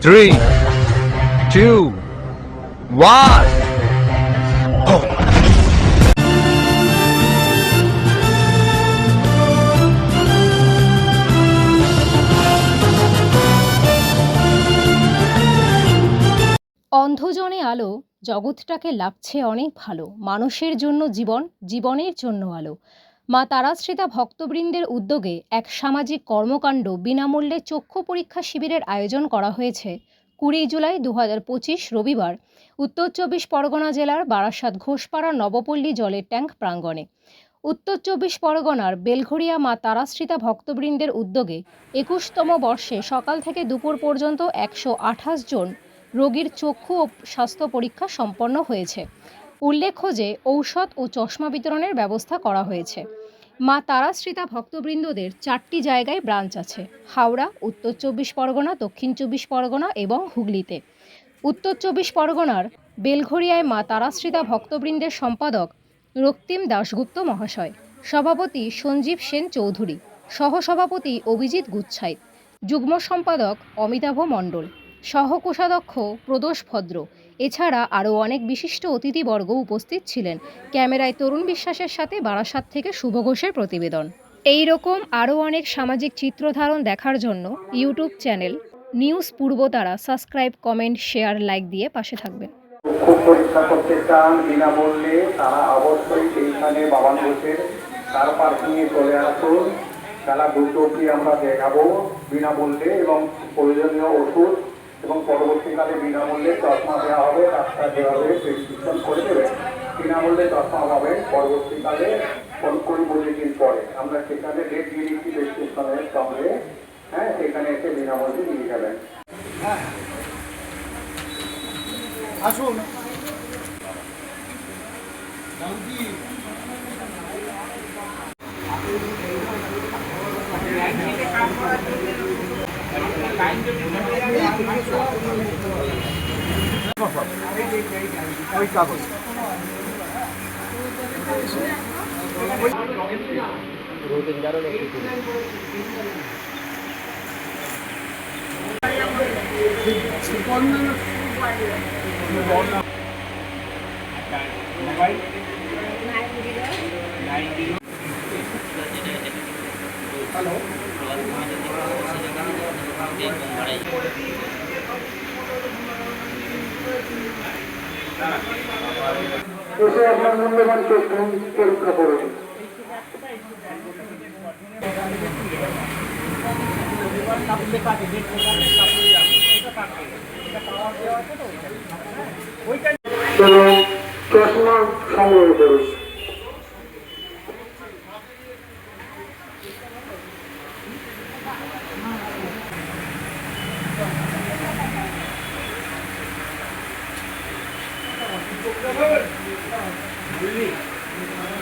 three, two, one. অন্ধজনে আলো জগৎটাকে লাগছে অনেক ভালো মানুষের জন্য জীবন জীবনের জন্য আলো মা তারাশ্রিতা ভক্তবৃন্দের উদ্যোগে এক সামাজিক কর্মকাণ্ড বিনামূল্যে চক্ষু পরীক্ষা শিবিরের আয়োজন করা হয়েছে। কুড়ি জুলাই দু হাজার পঁচিশ রবিবার উত্তর চব্বিশ পরগনা জেলার বারাসাত ঘোষপাড়া নবপল্লী জলের ট্যাঙ্ক প্রাঙ্গণে। উত্তর চব্বিশ পরগনার বেলঘরিয়া মা তারাশ্রিতা ভক্তবৃন্দের উদ্যোগে একুশতম বর্ষে সকাল থেকে দুপুর পর্যন্ত একশো আঠাশ জন রোগীর চক্ষু ও স্বাস্থ্য পরীক্ষা সম্পন্ন হয়েছে। উল্লেখ্য যে ঔষধ ও চশমা বিতরণের ব্যবস্থা করা হয়েছে। মা তারাশ্রিতা ভক্তবৃন্দদের চারটি জায়গায় ব্রাঞ্চ আছে। হাওড়া, উত্তর চব্বিশ পরগনা, দক্ষিণ চব্বিশ পরগনা এবং হুগলিতে। উত্তর চব্বিশ পরগনার বেলঘরিয়ায় মা তারাশ্রিতা ভক্তবৃন্দের সম্পাদক রক্তিম দাশগুপ্ত মহাশয়, সভাপতি সঞ্জীব সেন চৌধুরী, সহসভাপতি অভিজিৎ গুচ্ছাইত যুগ্ম সম্পাদক অমিতাভ মণ্ডল, সহকোষাধ্যক্ষ প্রদোষ ভদ্র এছাড়া আরও অনেক বিশিষ্ট অতিথিবর্গ উপস্থিত ছিলেন। ক্যামেরায় তরুণ বিশ্বাসের সাথে বারাসাত থেকে শুভ ঘোষের প্রতিবেদন। এই রকম আরও অনেক সামাজিক চিত্রধারণ দেখার জন্য YouTube channel news Purbatara subscribe, comment, share, like দিয়ে পাশে থাকবেন। খুব পরীক্ষা করতে চান বিনামূল্যে তারা অবশ্যই এইখানে বাবান বসের কার পার্কিংয়ে চলে আসুন। তারা দুটো কি আমরা দেখাবো বিনামূল্যে এবং প্রয়োজনীয় ওষুধ এবং পরবর্তীকালে বিনামূল্যে চশমা দেওয়া হবে ডাক্তার হবে প্রেসক্রিপশন করে দেবে। বিনামূল্যে চশমা পাবে পরবর্তীকালে ফোন করি দিন পরে। আমরা সেখানে ডেট দিয়ে দিচ্ছি প্রেসক্রিপশনের সঙ্গে। হ্যাঁ সেখানে এসে বিনামূল্যে নিয়ে যাবেন আসুন। ওই কাগজ এসে আপনার মূল্যবান চক্ষু পরীক্ষা করুন চশমা সংগ্রহ করুন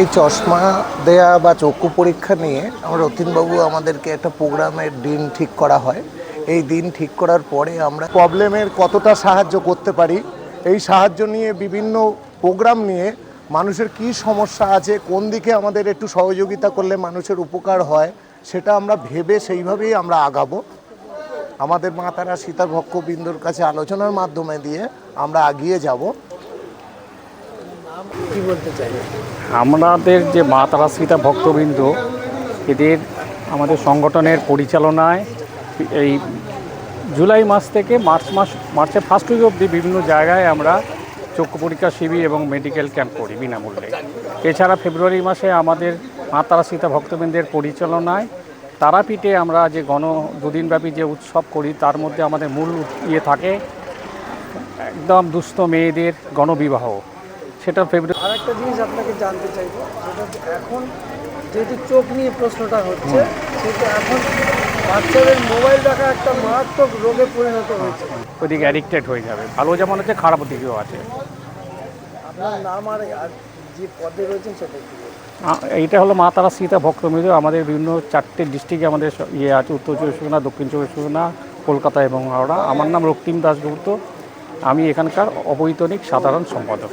এই চশমা দেয়া বা চক্ষু পরীক্ষা নিয়ে আমার রতিনবাবু আমাদেরকে একটা প্রোগ্রামের দিন ঠিক করা হয়। এই দিন ঠিক করার পরে আমরা প্রবলেমের কতটা সাহায্য করতে পারি, এই সাহায্য নিয়ে বিভিন্ন প্রোগ্রাম নিয়ে মানুষের কি সমস্যা আছে, কোন দিকে আমাদের একটু সহযোগিতা করলে মানুষের উপকার হয়, সেটা আমরা ভেবে সেইভাবেই আমরা আগাবো। আমাদের মা তারা সীতা ভক্তবৃন্দর কাছে আলোচনার মাধ্যমে দিয়ে আমরা আগিয়ে যাব। কি বলতে চাই? আমাদের যে মা তারাশ্রিতা ভক্তবৃন্দ, এদের আমাদের সংগঠনের পরিচালনায় এই জুলাই মাস থেকে মার্চ মাস, মার্চের ফার্স্ট উইক অবধি বিভিন্ন জায়গায় আমরা চক্ষু পরীক্ষা শিবির এবং মেডিকেল ক্যাম্প করি বিনামূল্যে। এছাড়া ফেব্রুয়ারি মাসে আমাদের মা তারাশ্রিতা ভক্তবৃন্দের পরিচালনায় তারাপীঠে আমরা যে গণ দুদিনব্যাপী যে উৎসব করি, তার মধ্যে আমাদের মূল ইয়ে থাকে, একদম দুস্থ মেয়েদের গণবিবাহ। সেটা ফেব্রুয়ারি আর একটা জিনিস আপনাকে জানতে চাইব সেটা হচ্ছে এখন যেহেতু চোখ নিয়ে প্রশ্নটা হচ্ছে সেহেতু এখন বাচ্চাদের মোবাইল দেখা একটা মারাত্মক রোগে পরিণত হয়েছে। ওদিকে অ্যাডিক্টেড হয়ে যাবে। ভালো যেমন আছে খারাপ দিকেও আছে। আপনার নাম আর যে পদে রয়েছেন সেটা কি এইটা হলো মা তারা সীতা ভক্তমিত্র। আমাদের বিভিন্ন চারটে ডিস্ট্রিক্টে আমাদের ইয়ে আছে উত্তর চব্বিশ পরগনা দক্ষিণ চব্বিশ পরগনা কলকাতা এবং হাওড়া। আমার নাম রক্তিম দাসগুপ্ত আমি এখানকার অবৈতনিক সাধারণ সম্পাদক।